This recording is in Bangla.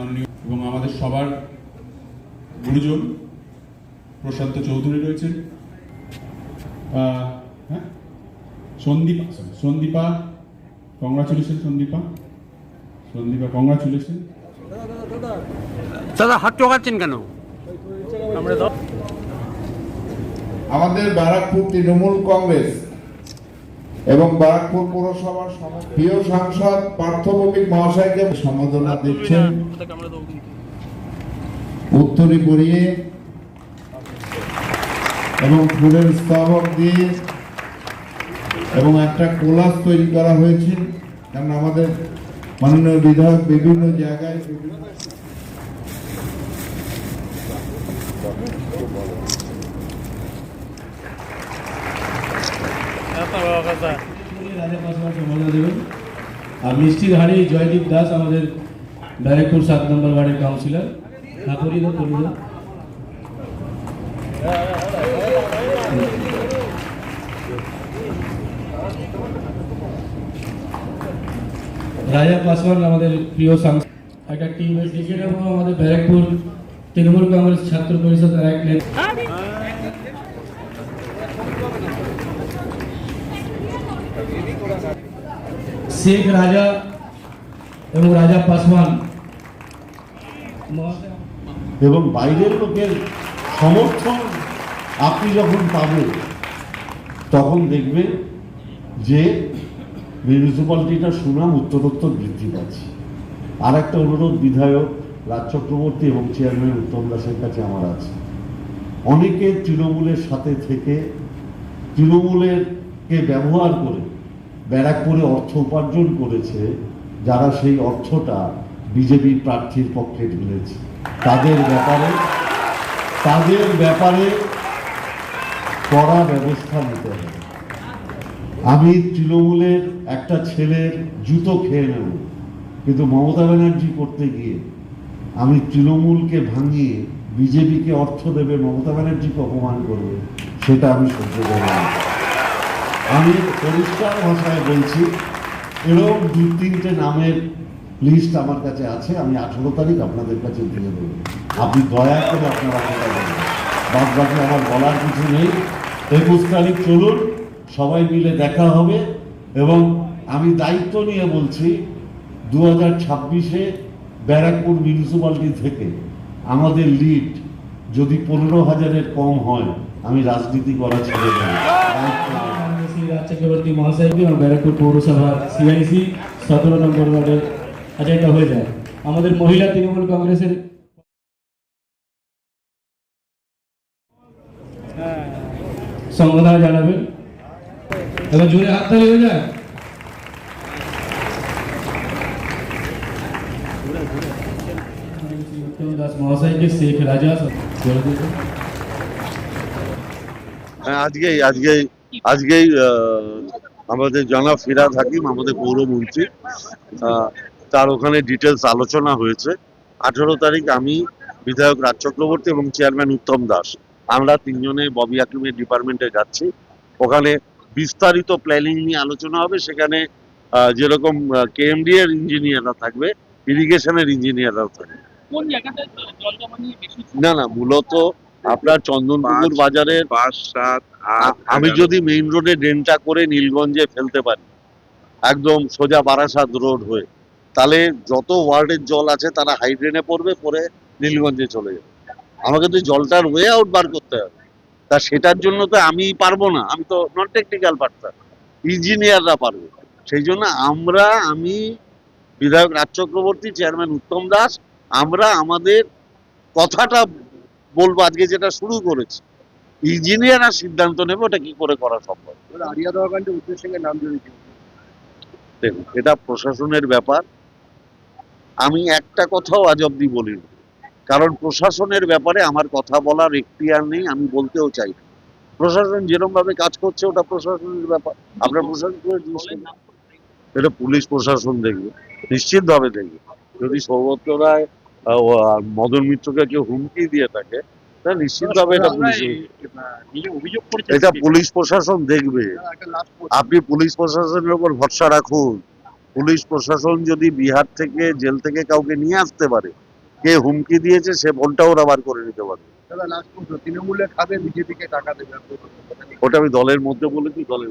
মাননীয় এবং আমাদের সবার গুরুজন প্রশান্ত চৌধুরী রয়েছেন। আহ, হ্যাঁ? সন্দীপা সন্দীপা কংগ্রাচুলেশন সন্দীপা। সন্দীপা কংগ্রাচুলেশন দাদা হাত টোকাচ্ছেন কেন? আমাদের ব্যারাকপুর তৃণমূল কংগ্রেস এবং ব্যারাকপুর পৌরসভার প্রিয় সাংসদ পার্থ ভৌমিক মহাশয়কে সম্বোধনা দিচ্ছেন। উত্তরী পরিয়ে এবং ফুলের স্তবক দিয়ে এবং একটা কোলাস তৈরি করা হয়েছে। কারণ আমাদের মাননীয় বিধায়ক বিভিন্ন জায়গায় বিভিন্ন রাজা পাসওয়ান সম্বোধনা দেবেন আর মিষ্টির হাড়ি জয়দীপ দাস আমাদের ব্যারেকপুর সাত নম্বর ওয়ার্ডের কাউন্সিলর হ্যাঁ দাও দাও। রাজা পাসওয়ান আমাদের প্রিয় সাংসদ। একটা টিম ক্রিকেট এবং আমাদের ব্যারেকপুর তৃণমূল কংগ্রেস ছাত্র পরিষদ এক নেতা শেখ রাজা এবং রাজা পাসওয়ান। এবং বাইরের লোকের সমর্থন আপনি যখন পাবেন, তখন দেখবেন যে মিউনিসিপ্যালিটিটার সুনাম উত্তরোত্তর বৃদ্ধি পাচ্ছে। আর একটা অনুরোধ বিধায়ক রাজ চক্রবর্তী এবং চেয়ারম্যান উত্তম দাসের কাছে আমার আছে। অনেকে তৃণমূলের সাথে থেকে তৃণমূলের কে ব্যবহার করে ব্যারাকপুরে অর্থ উপার্জন করেছে যারা সেই অর্থটা বিজেপি প্রার্থীর পক্ষে ঢেলেছে। তাদের ব্যাপারে তাদের ব্যাপারে কড়া ব্যবস্থা নিতে হবে। আমি তৃণমূলের একটা ছেলের জুতো খেয়ে নেব, কিন্তু মমতা ব্যানার্জি করতে গিয়ে আমি তৃণমূলকে ভাঙিয়ে বিজেপিকে অর্থ দেবে, মমতা ব্যানার্জিকে অপমান করবে, সেটা আমি সহ্য করব আমি পরিষ্কার ভাষায় বলছি এরকম দু তিনটে নামের লিস্ট আমার কাছে আছে, আমি আঠেরো তারিখ আপনাদের কাছে দিয়ে দেবো। আপনি দয়া করে আপনারা বাদ বাকি আমার বলার কিছু নেই। একুশ তারিখ চলুন, সবাই মিলে দেখা হবে এবং আমি দায়িত্ব নিয়ে বলছি দু হাজার ছাব্বিশে ব্যারাকপুর মিউনিসিপ্যালিটি থেকে আমাদের লিড যদি পনেরো হাজারের কম হয় আমি রাজনীতি করা ছেড়ে দেবো দায়িত্ব নিয়ে। শ্রী রাজ চক্রবর্তী মহাশয়কে এবং ব্যারাকপুর পৌরসভার সিআইসি, সতেরো নম্বর ওয়ার্ডের আচ্ছা এটা হয়ে যায়। আমাদের মহিলা তৃণমূল কংগ্রেসের সম্বোধনা জানাবেন। এবার জোরে হাততালি হয়ে যায়। শ্রী উত্তম দাস মহাশয়কে শেখ রাজা জোরে দিতে হ্যাঁ আজকেই আজকেই আজকেই আমাদের জনাব ফিরাদ হাকিম আমাদের পৌরমন্ত্রী তার ওখানে ডিটেলস আলোচনা হয়েছে। আঠেরো তারিখ আমি বিধায়ক রাজ চক্রবর্তী এবং চেয়ারম্যান উত্তম দাস আমরা তিনজনে ববি হাকিমের ডিপার্টমেন্টে যাচ্ছি। ওখানে বিস্তারিত প্ল্যানিং নিয়ে আলোচনা হবে। সেখানে যেরকম কেএমডি এর ইঞ্জিনিয়াররা থাকবে ইরিগেশনের ইঞ্জিনিয়াররাও থাকবে। না না মূলত আপনার চন্দনপুকুর বাজারের পাঁচ সাত আমি যদি মেইন রোডে ড্রেনটা করে নীলগঞ্জে ফেলতে পারি একদম সোজা বারাসাত রোড হয়ে তাহলে যত ওয়ার্ডের জল আছে তারা হাই ড্রেনে পড়বে পরে নীলগঞ্জে চলে যাবে। আমাকে তো জলটার ওয়ে আউট বার করতে হবে। তা সেটার জন্য তো আমি পারব না আমি তো নন টেকনিক্যাল পার্সন ইঞ্জিনিয়াররা পারবে। সেই জন্য আমরা আমি বিধায়ক রাজ চক্রবর্তী চেয়ারম্যান উত্তম দাস আমরা আমাদের কথাটা বলব আজকে যেটা শুরু করেছি ইঞ্জিনিয়াররা সিদ্ধান্ত নেবে ওটা কি করে করা সম্ভব। দেখুন এটা প্রশাসনের ব্যাপার। আমি একটা কথাও আজ অব্দি বলিনি কারণ প্রশাসনের ব্যাপারে আমার কথা বলার এখতিয়ার নেই আমি বলতেও চাই না। প্রশাসন যেরকম ভাবে কাজ করছে ওটা প্রশাসনের ব্যাপার। আপনার প্রশাসন এটা পুলিশ প্রশাসন দেখবে নিশ্চিতভাবে দেখবে। যদি সৌগত রায় মদন মিত্রকে কেউ হুমকি দিয়ে থাকে নিশ্চিতভাবে এটা পুলিশ এটা প্রশাসন দেখবে। আপনি পুলিশ প্রশাসনের উপর ভরসা রাখুন। পুলিশ প্রশাসন যদি বিহার থেকে জেল থেকে কাউকে নিয়ে আসতে পারে কে হুমকি দিয়েছে সে ফোনটা ওরা বার করে নিতে পারবে দাদা লাস্ট পর্যন্ত তৃণমূলে খাবে বিজেপিকে টাকা দেবে। ওটা আমি দলের মধ্যে বলেছি দলের